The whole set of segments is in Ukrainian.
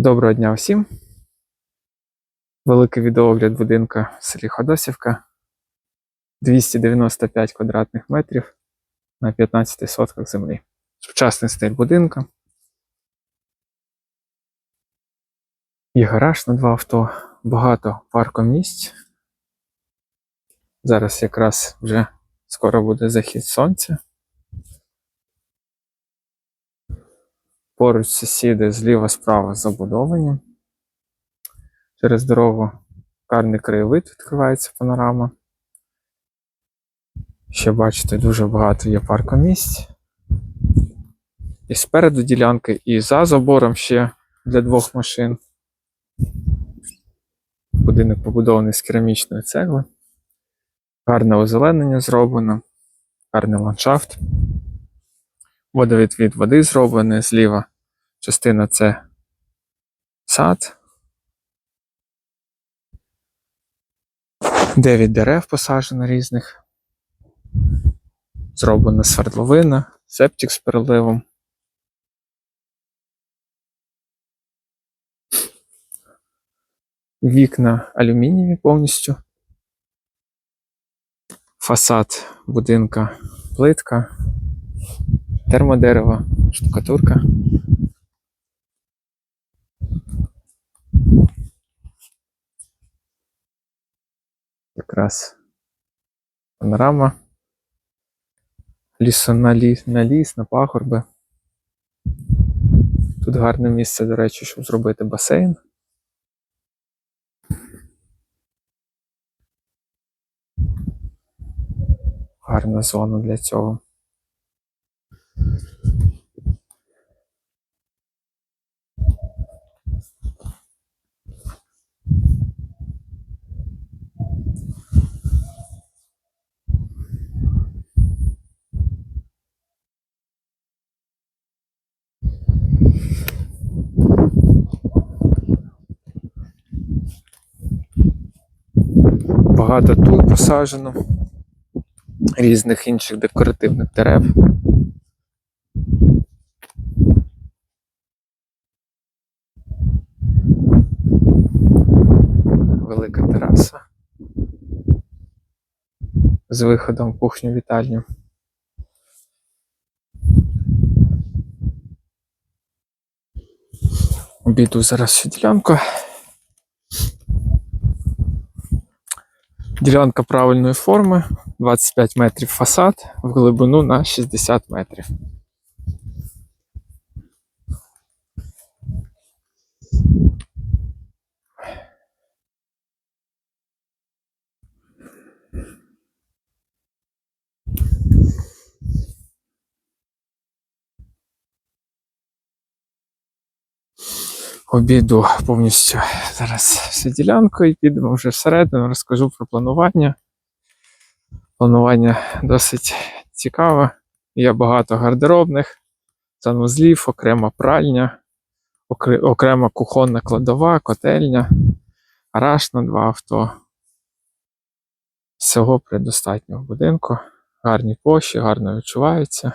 Доброго дня всім. Великий відеоогляд будинка в селі Ходосівка. 295 квадратних метрів на 15 сотках землі. Сучасний стиль будинка. Є гараж на два авто, багато паркомісць. Зараз якраз вже скоро буде захід сонця. Поруч сусіди зліва-справа забудовані. Через дорогу гарний краєвид відкривається панорама. Ще бачите, дуже багато є паркомісць. І спереду ділянки, і за забором ще для двох машин. Будинок побудований з керамічної цегли. Гарне озеленення зроблено, гарний ландшафт. Водовідвід води зроблений зліва. Частина це сад. Дев'ять дерев посаджено різних. Зроблена свердловина, септик з переливом. Вікна алюмінієві повністю. Фасад будинка плитка, термодерево, штукатурка. Якраз панорама. Лісо на ліс, на ліс, на пагорби. Тут гарне місце, до речі, щоб зробити басейн. Гарна зона для цього. Багато тут посаджено, різних інших декоративних дерев. Велика тераса з виходом в кухню вітальню. Обійду зараз всю ділянку. Ділянка правильної форми, 25 метрів фасад, в глибину на 60 метрів. Обійду повністю зараз всю ділянку і підемо вже всередину, розкажу про планування. Планування досить цікаве. Є багато гардеробних, санвузлів, окрема пральня, окрема кухонна кладова, котельня, гараж на два авто. Всього предостатньо в будинку. Гарні площі, гарно відчуваються.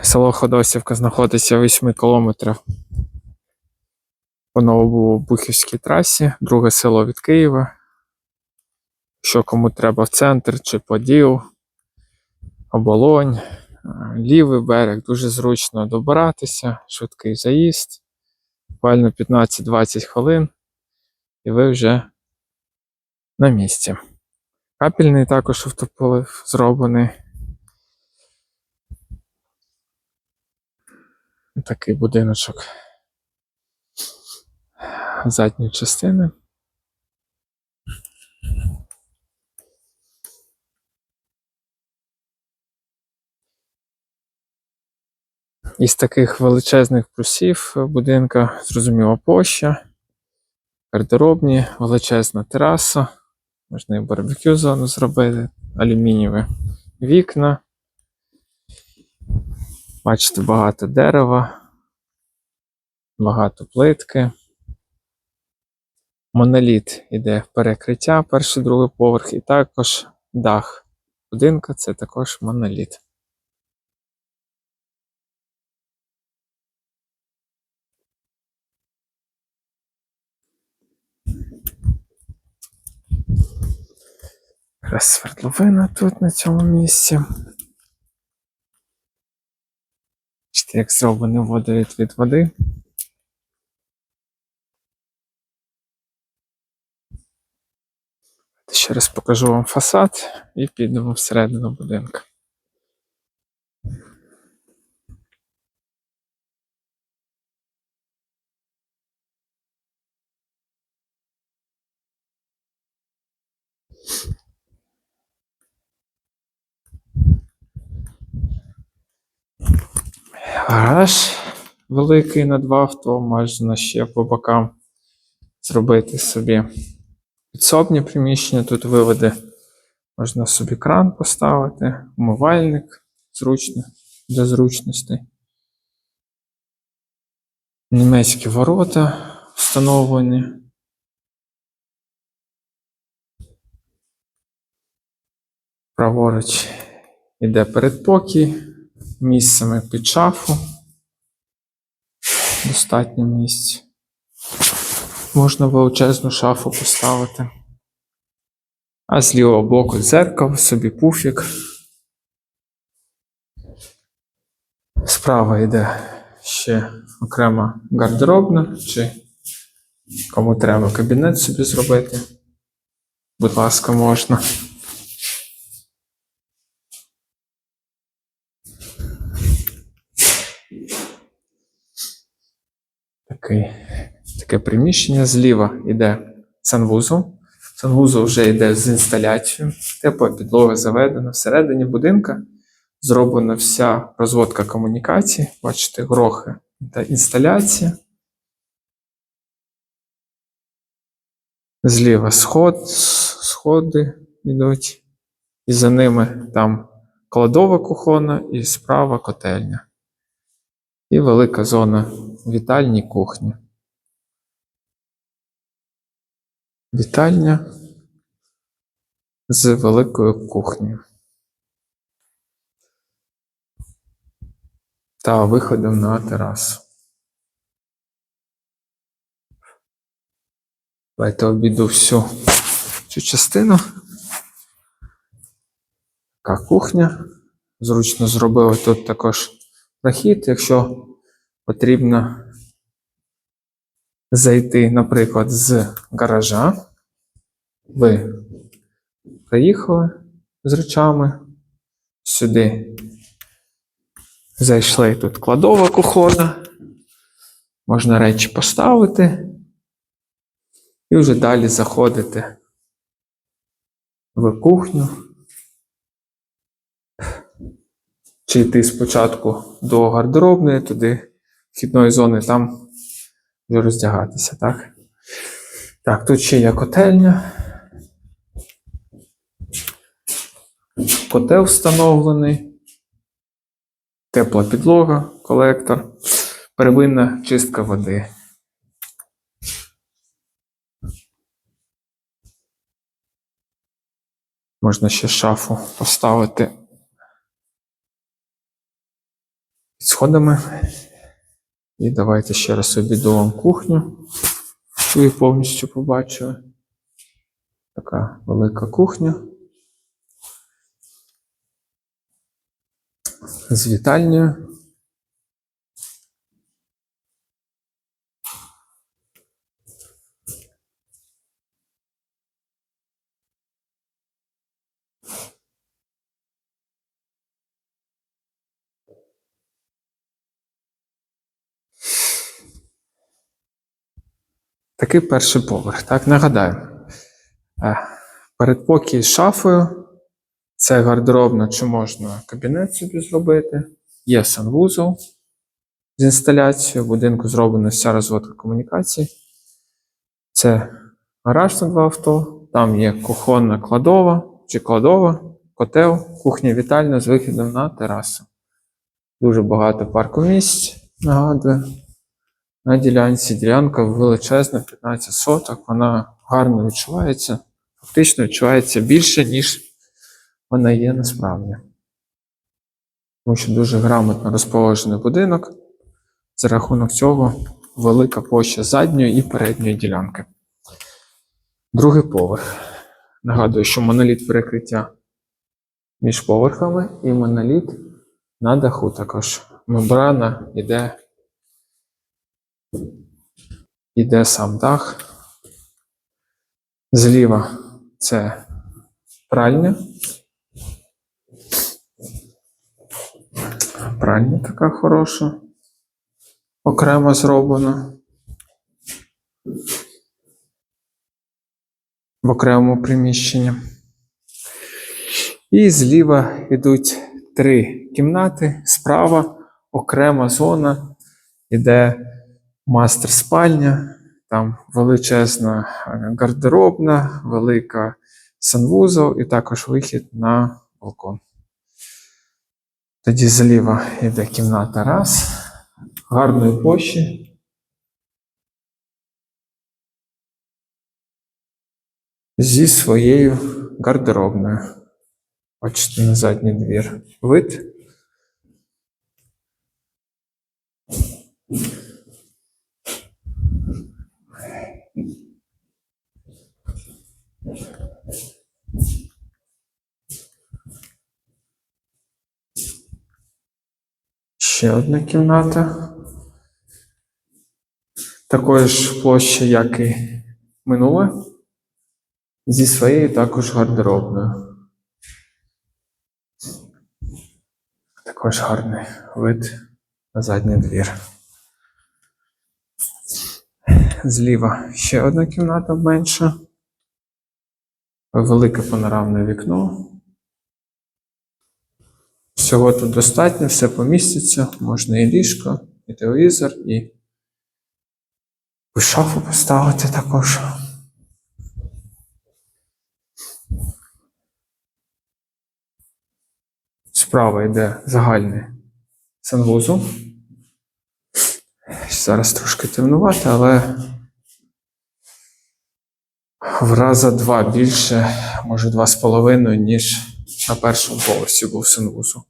Село Ходосівка знаходиться 8 кілометрів по Новобухівській трасі, друге село від Києва. Що кому треба в центр чи Поділ, оболонь, лівий берег, дуже зручно добиратися, швидкий заїзд, буквально 15-20 хвилин, і ви вже на місці. Капельний також автополив зроблений. Такий будиночок задньої частини. Із таких величезних плюсів будинка, зрозуміло, площа, гардеробні, величезна тераса, можна і барбекю зону зробити, алюмінієві вікна. Бачите, багато дерева, багато плитки. Моноліт іде в перекриття, перший другий поверх, і також дах будинка це також моноліт. Раз свердловина тут на цьому місці. Бачите, як зроблений водовідвід води. Ще раз покажу вам фасад і підемо всередину будинку. Гараж великий на два авто, можна ще по бокам зробити собі підсобні приміщення. Тут виведе, можна собі кран поставити, умивальник зручно для зручності. Німецькі ворота встановлені. Праворуч іде передпокій, місцями під шафу. Достатньо місць. Можна величезну шафу поставити. А з лівого боку дзеркало, собі пуфік. Справа йде ще окрема гардеробна, чи кому треба кабінет собі зробити. Будь ласка, можна. Такий, таке приміщення зліва йде санвузол. Санвузол вже йде з інсталяцією. Тепла підлога заведена. Всередині будинка зроблена вся розводка комунікацій. Бачите, грохи та інсталяція. Зліва сход, сходи йдуть. І за ними там кладова кухона і справа котельня. І велика зона вітальні кухні. Вітальня з великою кухнею. Та виходом на терасу. Давайте обійду всю цю частину. Така кухня. Зручно зробили тут також прохід, якщо потрібно зайти, наприклад, з гаража. Ви приїхали з речами сюди. Зайшли тут кладова кухона. Можна речі поставити. І вже далі заходити в кухню. Чи йти спочатку до гардеробної, туди вхідної зони, там вже роздягатися, так? Так, тут ще є котельня. Котел встановлений. Тепла підлога, колектор, первинна чистка води. Можна ще шафу поставити під сходами. І давайте ще раз обіду вам кухню. Ви повністю побачили. Така велика кухня. З вітальнею. Такий перший поверх. Так, нагадаю. Е, Передпокій з шафою. Це гардеробна, чи можна кабінет собі зробити. Є санвузол з інсталяцією. В будинку зроблена вся розводка комунікацій. Це гараж на два авто. Там є кухонна кладова чи кладова, котел, кухня вітальня з вихідом на терасу. Дуже багато паркомісць, нагадую. На ділянці ділянка величезна, 15 соток, вона гарно відчувається, фактично відчувається більше, ніж вона є насправді. Тому що дуже грамотно розположений будинок. За рахунок цього велика площа задньої і передньої ділянки. Другий поверх. Нагадую, що моноліт перекриття між поверхами і моноліт на даху також. Мембрана йде, йде сам дах. Зліва це пральня. Пральня така хороша. Окремо зроблена. В окремому приміщенні. І зліва йдуть три кімнати. Справа окрема зона, іде мастер спальня, там величезна е, гардеробна, велика санвузол і також вихід на балкон. Тоді зліва йде кімната раз, гарної площі. Зі своєю гардеробною. Бачите на задній двір. Вид. Ще одна кімната. Такої ж площі, як і минуле. Зі своєю також гардеробною. Також гарний вид на задній двір. Зліва ще одна кімната менша. Велике панорамне вікно. Всього тут достатньо, все поміститься. Можна і ліжко, і телевізор, і, шафу поставити також. Справа йде загальний санвузол. Зараз трошки темнувати, але в раза два більше, може два з половиною, ніж на першому поверсі був санвузол.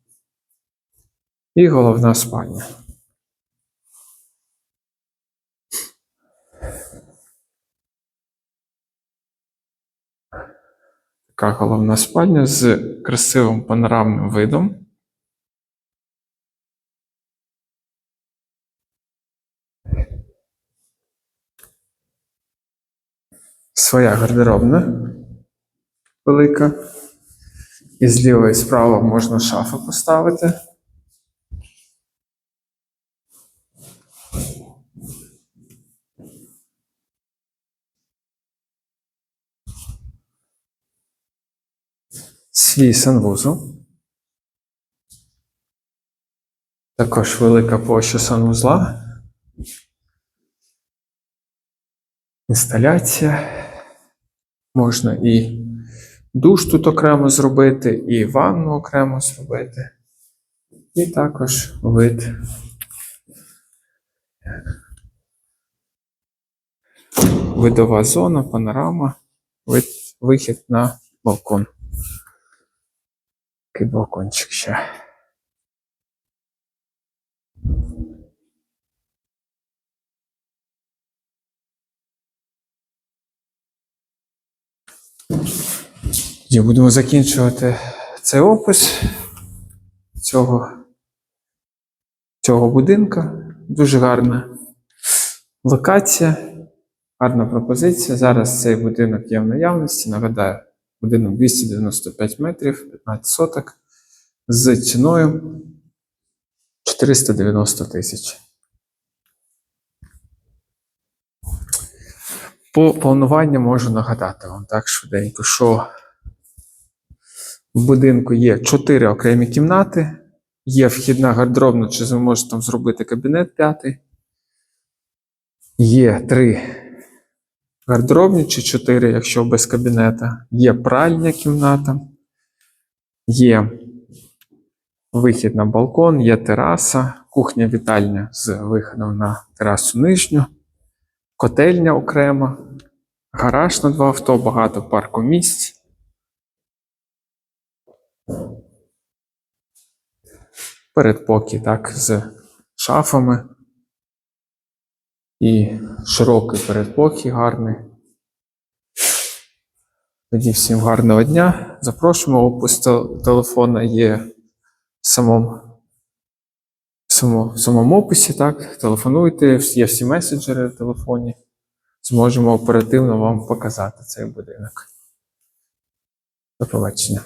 І головна спальня. Така головна спальня з красивим панорамним видом. Своя гардеробна велика. І зліва і справа можна шафу поставити. Свій санвузол. Також велика площа санвузла. Інсталяція. Можна і душ тут окремо зробити, і ванну окремо зробити. І також вид. Видова зона, панорама, вихід на балкон. Такий балкончик ще. Тоді будемо закінчувати цей опис цього, цього будинка. Дуже гарна локація, гарна пропозиція. Зараз цей будинок є в наявності. Нагадаю, будинок 295 метрів, 15 соток з ціною 490 тисяч. По плануванню можу нагадати вам так швиденько, що в будинку є 4 окремі кімнати, є вхідна гардеробна, чи ви можете там зробити кабінет п'ятий. Є 3 гардеробні чи 4, якщо без кабінета. Є пральня кімната, є вихід на балкон, є тераса, кухня-вітальня з виходом на терасу нижню, котельня окрема, гараж на два авто, багато парку місць. Передпокій, так, з шафами. І широкий передпокій гарний. Тоді всім гарного дня. Запрошуємо. Опис те- телефона є в самому, в самому описі. Так? Телефонуйте, є всі меседжери в телефоні. Зможемо оперативно вам показати цей будинок. До побачення.